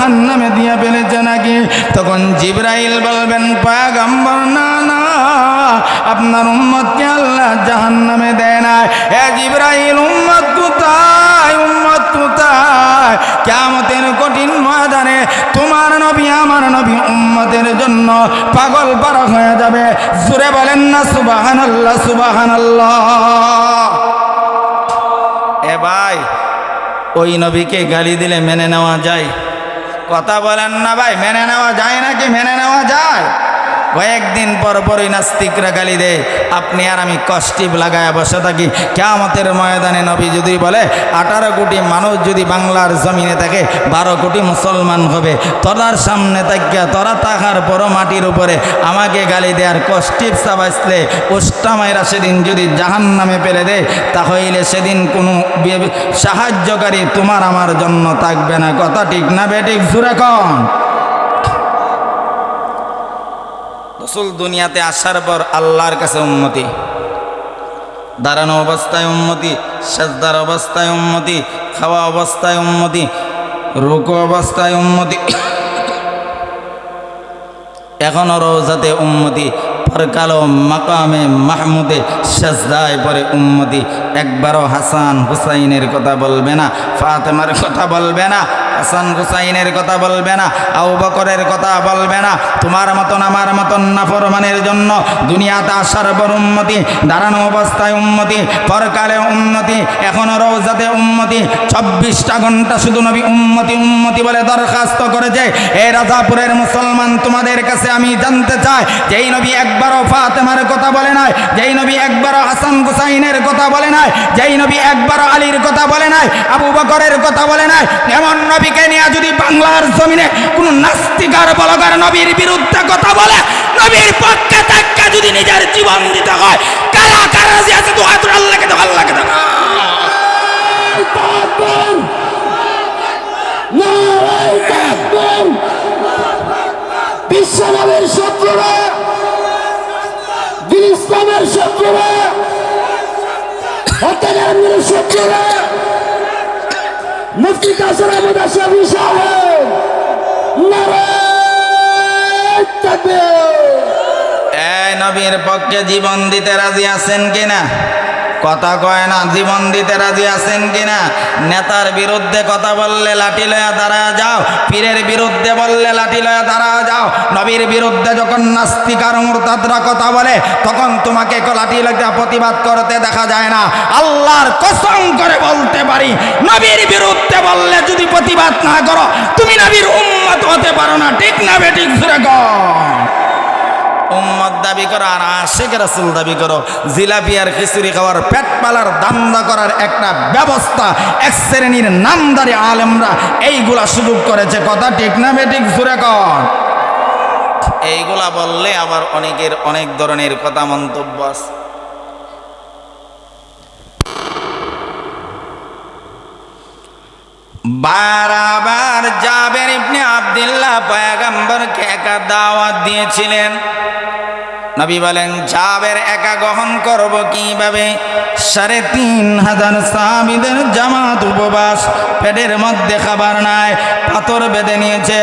জাহান নামে দিয়ে ফেলেছে নাকি? তখন জিব্রাইল বলবেন পাগাম্বর না না, আপনার উম্মতকে আল্লাহ জাহান নামে দেয় না এ জিব্রাইল, উম্মত কোথায়? উম্মত কোথায়? কেমতের কঠিন ময়দানে তোমার নবী, আমার নবী উম্মতের জন্য পাগল পারা হয়ে যাবে। জুড়ে বলেন না সুবাহান আল্লাহ সুবাহান আল্লাহ এ ভাই, ওই নবীকে গালি দিলে মেনে নেওয়া যায়। কথা বলেন না ভাই মেনে নেওয়া যায় নাকি? মেনে নেওয়া যায়। কয়েকদিন পর পরই নাস্তিকরা গালি দেয়, আপনি আর আমি কষ্টিপ লাগায় বসে থাকি। কেয়ামতের ময়দানে নবী যদি বলে, আঠারো কোটি মানুষ যদি বাংলার জমিনে থাকে, বারো কোটি মুসলমান হবে। তোরার সামনে তাকিয়া তরা থাকার পরও মাটির উপরে। আমাকে গালি দেয়ার কষ্টিপ চাবাইসলে ওষ্টামাইরা সেদিন যদি জাহান নামে পেলে দেয় তাহলে সেদিন কোনো সাহায্যকারী তোমার আমার জন্য থাকবে না। কথা ঠিক না বেঠিক জুড়ে রসুল দুনিয়াতে আসার পর আল্লাহর কাছে উন্মতি দাঁড়ানো অবস্থায় উন্মতি সেজদার অবস্থায় উন্মতি খাওয়া অবস্থায় উন্মতি রুকু অবস্থায় উন্মতি এখনও রোজাতে উন্মতি পরকালো মাকামে মাহমুদে সেজদায় পরে উম্মতি। একবারও হাসান হুসাইনের কথা বলবে না, ফাতেমার কথা বলবে না হাসান হুসাইনের কথা বলবে না আউ বকরের কথা বলবে না। তোমার মতন, আমার মতন নাফরমানের জন্য দুনিয়াতে আসার পর উন্মতি দাঁড়ানো অবস্থায় উন্মতি পরকালে উন্নতি এখনও রোজাতে উন্মতি চব্বিশটা ঘণ্টা শুধু নবী উন্মতি উন্মতি বলে দরখাস্ত করেছে। এ রাজাপুরের মুসলমান তোমাদের কাছে আমি জানতে চাই, যেই নবী একবারও ফাতেমার কথা বলে নাই, যেই নবী একবারও হাসান হুসাইনের কথা বলে নাই, যেই নবী একবারও আলীর কথা বলে নাই, আবু বকরের কথা বলে নাই, এমন নবীকে নিয়ে যদি বাংলার জমিনে কোন নাস্তিকার, বলগার নবীর বিরুদ্ধে কথা বলে, নবীর পক্ষে তাক্কা যদি নিজের জীবন দিতে হয়, কারা কারা যে আছে? তো হাতুর আল্লাহকে তো তাকবীর বিশ্বনবীর শত্রুরা ইসলামের শত্রুরা শত্রুরা মুফতি কাসর আহমদ আশরাফি সাহেব। নবীর পক্ষে জীবন দিতে রাজি আছেন কিনা? কথা কয় না, জীবন দিতে রাজি আছেন কিনা? নেতার বিরুদ্ধে কথা বললে লাঠি লয়া দাঁড়া যাও, পীরের বিরুদ্ধে বললে লাঠি লয়া দাঁড়া যাও। নবীর বিরুদ্ধে যখন নাস্তিকার মুরতাদরা কথা বলে, তখন তোমাকে লাঠি লইয়া প্রতিবাদ করতে দেখা যায় না। আল্লাহর কসম করে বলতে পারি, নবীর বিরুদ্ধে বললে যদি প্রতিবাদ না করো, তুমি নবীর উম্মত হতে পারো না। ঠিক না বেঠিক সুরে কর উম্মত দাবি করো আর আশেখ রাসুল দাবি করো, জিলাপি আর খিচুড়ি খাওয়ার পেট পালার দান্দা করার একটা ব্যবস্থা এক শ্রেণির নামদারি আলেমরা এইগুলা সুযোগ করেছে। কথা ঠিক না বেঠিক? জুড়ে কর এইগুলা বললে আবার অনেকের অনেক ধরনের কথা মন্তব্য আছে। বারাবার জাবের ইবনে আব্দুল্লাহ পয়গম্বরকে একা দাওয়াত দিয়েছিলেন? নবী বলেন, জাবের একা গ্রহণ করব কীভাবে? সাড়ে তিন হাজার সাহাবিদের জামাত উপবাস, পেটের মধ্যে খাবার নাই, পাথর বেঁধে নিয়েছে।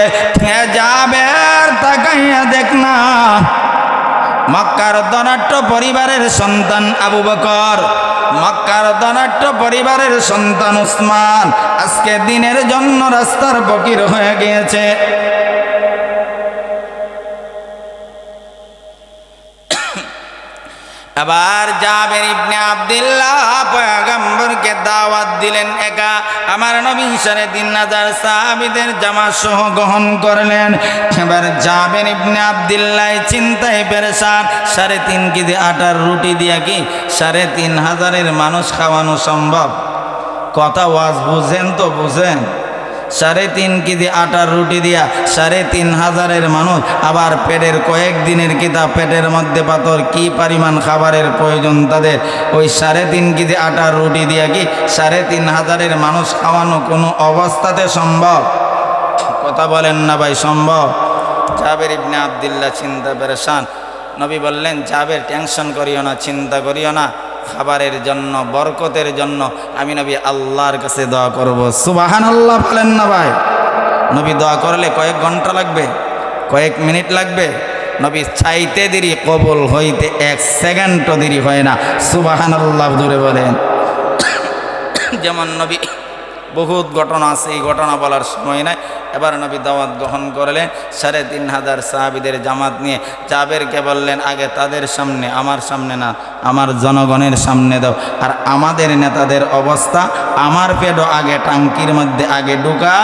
জাবের, তাকাইয়া দেখ না। মক্কার ধনাট্য পরিবারের সন্তান আবু বকর মক্কার ধনাট্য পরিবারের সন্তান উসমান আজকে দিনের জন্য রাস্তার ফকির হয়ে গিয়েছে। আবার জাবের ইবনে আব্দুল্লাহ পয়গম্বরকে দাওয়াত দিলেন, একা আমার নবী সাড়ে তিন হাজার সাহাবিদের জামা সহ গ্রহণ করলেন। এবার জাবের ইবনে আব্দুল্লাহ চিন্তায় পেরেছান সাড়ে তিন কেজি আটার রুটি দিয়া কি সাড়ে তিন হাজারের মানুষ খাওয়ানো সম্ভব? কথা ওয়াজ বুঝেন তো বুঝেন। সাড়ে তিন কেজি আটার রুটি দিয়া সাড়ে তিন হাজারের মানুষ আবার পেটের কয়েক দিনের কিতাব পেটের মধ্যে পাথর, কি পরিমাণ খাবারের প্রয়োজন তাদের? ওই সাড়ে তিন কেজি আটার রুটি দিয়া কি সাড়ে তিন হাজারের মানুষ খাওয়ানো কোনো অবস্থাতে সম্ভব? কথা বলেন না ভাই, সম্ভব। জাবের ইবনে আবদুল্লাহ চিন্তা পেরেশান। নবী বললেন, জাবের টেনশন করিও না, চিন্তা করিও না। খাবারের জন্য, বরকতের জন্য আমি নবী আল্লাহর কাছে দোয়া করব। সুবাহান আল্লাহ বলেন না ভাই। নবী দোয়া করলে কয়েক ঘণ্টা লাগবে, কয়েক মিনিট লাগবে। নবী চাইতে দেরি, কবল হইতে এক সেকেন্ডও দেরি হয় না। সুবাহান আল্লাহ দূরে বলেন। যেমন নবী বহুত ঘটনা আছে, এই ঘটনা বলার সময় নাই। এবার নবী দাওয়াত গ্রহণ করলেন, সাড়ে তিন হাজার সাহাবিদের জামাত নিয়ে। জাবেরকে বললেন, আগে তাদের সামনে, আমার সামনে না, আমার জনগণের সামনে দাও। আর আমাদের নেতাদের অবস্থা, আমার পেটও আগে টাঙ্কির মধ্যে আগে ঢুকা।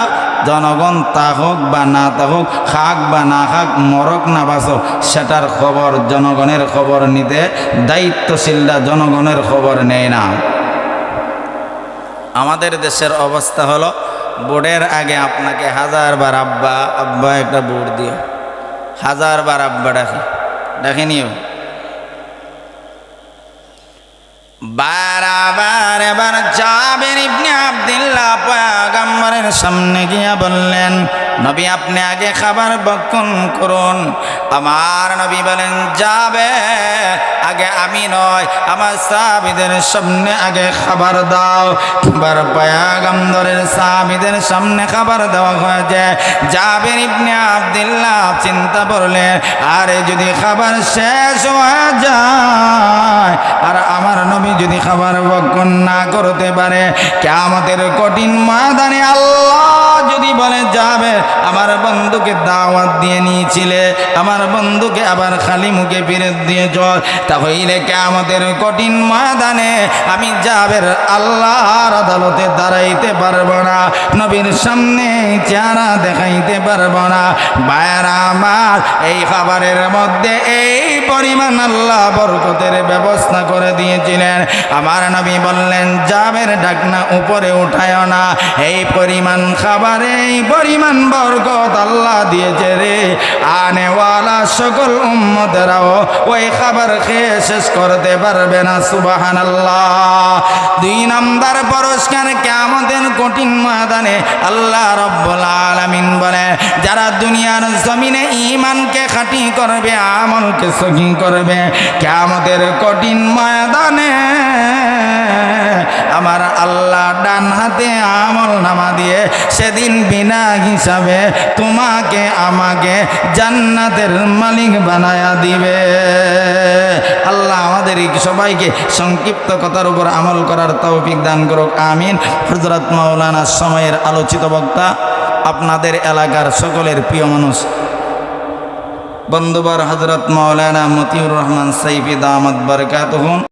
জনগণ তা হোক বা না তা হোক, খাক বা না খাক, মরক না বাসক সেটার খবর জনগণের খবর নিতে দায়িত্বশীলরা জনগণের খবর নেয় না। আমাদের দেশের অবস্থা হলো, বোর্ডের আগে আপনাকে হাজার বার আব্বা আব্বা একটা বোর্ড দিও। হাজারবার আব্বা ডাকে। ডাকে নিও। বারাবার এবার যাবেন ইবনে আব্দুল্লাহ পয়গম্বরের সামনে গিয়া বললেন নবী, আপনি আগে খাবার বক্ষণ করুন। আমার নবী বলেন, যাবে। আগে আমি নয়, আমার সাহাবিদের সামনে আগে খাবার দাও। খাবার পয়াগম্বরের সাহাবিদের সামনে খাবার দেওয়া হয়েছে। জাবের ইবনে আব্দুল্লাহ চিন্তা করলেন, আরে, যদি খাবার শেষ হয়ে যায়, আর আমার নবী যদি খাবার বক্ষণ না করতে পারে কেমতের কঠিন ময়দানে আল্লাহ যদি বলে, যাবে আমার বন্ধুকে দাওয়াত দিয়ে নিয়েছিলে, আমার বন্ধুকে আবার খালি মুখে ফিরত দিয়ে চল। তাহলে কেমতের কঠিন ময়দানে আমি যাবের আল্লাহর আদালতে দাঁড়াইতে পারব না, নবীর সামনে চেহারা দেখাইতে পারব না। বায়ার আমার, এই খাবারের মধ্যে এই পরিমাণ আল্লাহ বরকতের ব্যবস্থা করে দিয়েছিলেন। আমার নবী বললেন যাবের ডাকনা উপরে উঠায় না, এই পরিমাণ খাবারে, এই পরিমাণ বরকত আল্লাহ দিয়েছে রে। আনেওয়ালা সকল উম্মতেরাও ওই খাবার খেয়ে শেষ করতে পারবে না সুবাহান আল্লাহ দুই নাম্বার পুরস্কার কেমন কঠিন ময়দানে আল্লাহ রব্বুল আলামিন বলে, যারা দুনিয়ার জমিনে ইমানকে খাঁটি করবে, আমলকে সখী করবে কেমতের কঠিন ময়দানে হাতে আমল নামা দিয়ে সেদিন বিনা হিসাবে তোমাকে আমাকে জান্নাতের মালিক বানায়া দিবে। আল্লাহ আমাদের সবাইকে সংক্ষিপ্ত কথার উপর আমল করার তৌফিক দান করুক, আমিন। হজরত মাওলানা সময়ের আলোচিত বক্তা, আপনাদের এলাকার সকলের প্রিয় মানুষ। বন্ধুবার হজরত মাওলানা মতিউর রহমান সাইফি দামাত বরকাত